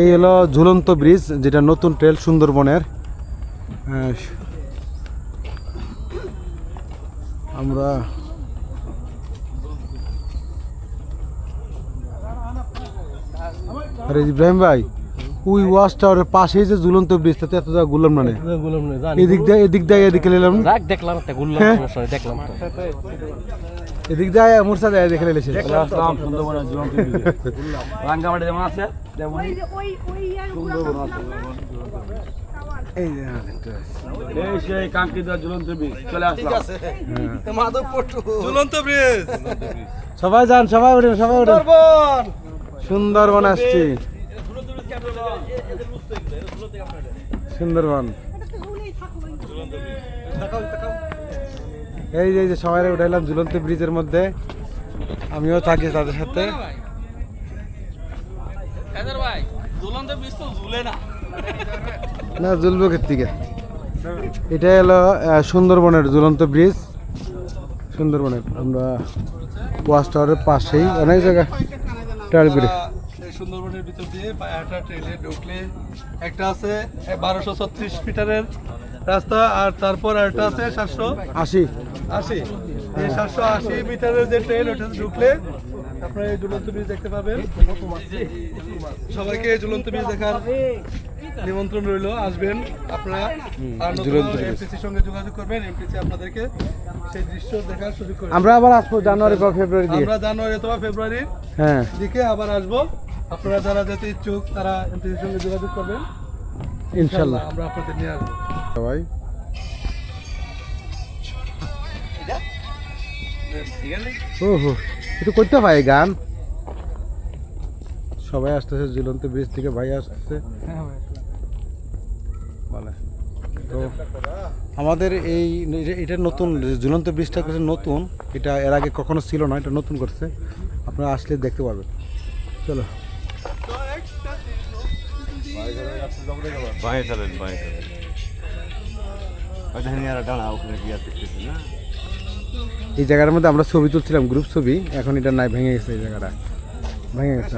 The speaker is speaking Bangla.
এই হলো ঝুলন্ত ব্রিজ যেটা নতুন ট্রেল সুন্দরবনের। আমরা আরে ইব্রাহিম ভাই ওই ওয়াচ টাওয়ারের পাশেই যে ঝুলন্ত ব্রিজ তাতে এত জায়গা গুলাম না নে। এদিক দিয়ে এদিক দিয়ে এদিকে রাখ দেখলাম একটা গুল্লাম হ্যাঁ। দেখলাম তো। এদিক দিয়ে মুরসা যায় দেখে রাঙ্গামাটি যেমন আছে তেমন। এই যে, সেই কাঙ্ক্ষিত ঝুলন্ত ব্রিজ চলে আসলাম। সবাই যান সবাই উঠেন সবাই উঠেন। সুন্দরবন আসছি। সুন্দরবন। এই যে এই যে সবাই উঠাইলাম ঝুলন্ত ব্রিজের মধ্যে। আমিও থাকি তাদের সাথে। না। ঝুলবো থেকে এটা হলো সুন্দরবনের ঝুলন্ত ব্রিজ সুন্দরবনের আমরা ওয়াচ টাওয়ারের পাশেই অনেক জায়গা। ট্রায়াল করে সুন্দরবনের ভিতর দিয়ে পায়াটা ট্রেনে ঢুকলে একটা আছে বারোশো ছত্রিশ মিটারের রাস্তা আর তারপর একটা আছে সাতশো আসি আশি। এই সাতশো আশি মিটারের যে ট্রেন ওটাতে ঢুকলে আপনারা এই ঝুলন্ত ব্রিজ দেখতে পাবেন। সবাইকে এই ঝুলন্ত ব্রিজ দেখার নিমন্ত্রণ রইল আসবেন আপনারা। আর এমপিসির সঙ্গে যোগাযোগ করবেন এমপিসি আপনাদেরকে সেই দৃশ্য দেখার সুযোগ করে আমরা আবার আসব জানুয়ারি বা ফেব্রুয়ারি আমরা জানুয়ারি অথবা ফেব্রুয়ারির হ্যাঁ। দিকে আবার আসব। আপনারা যারা যেতে ইচ্ছুক তারা এমপিসির সঙ্গে যোগাযোগ করবেন। ইনশাল্লাহ। আমরা আপনাদের নিয়ে আসব। সবাই ও হো একটু করতে পাই গান। সবাই আসতেছে ঝুলন্ত ব্রিজ থেকে ভাই আসতেছে। তো আমাদের এই এটা- এটা নতুন ঝুলন্ত ব্রিজটা করছে নতুন। এটা এর আগে কখনো ছিল না এটা নতুন করছে। আপনারা আসলে দেখতে পারবেন। চলো। ডানা ওখানে গিয়ে না। এই জায়গার মধ্যে আমরা ছবি তুলছিলাম গ্রুপ ছবি। এখন এটা নাই, ভেঙে গেছে এই জায়গাটা। ভেঙে গেছে।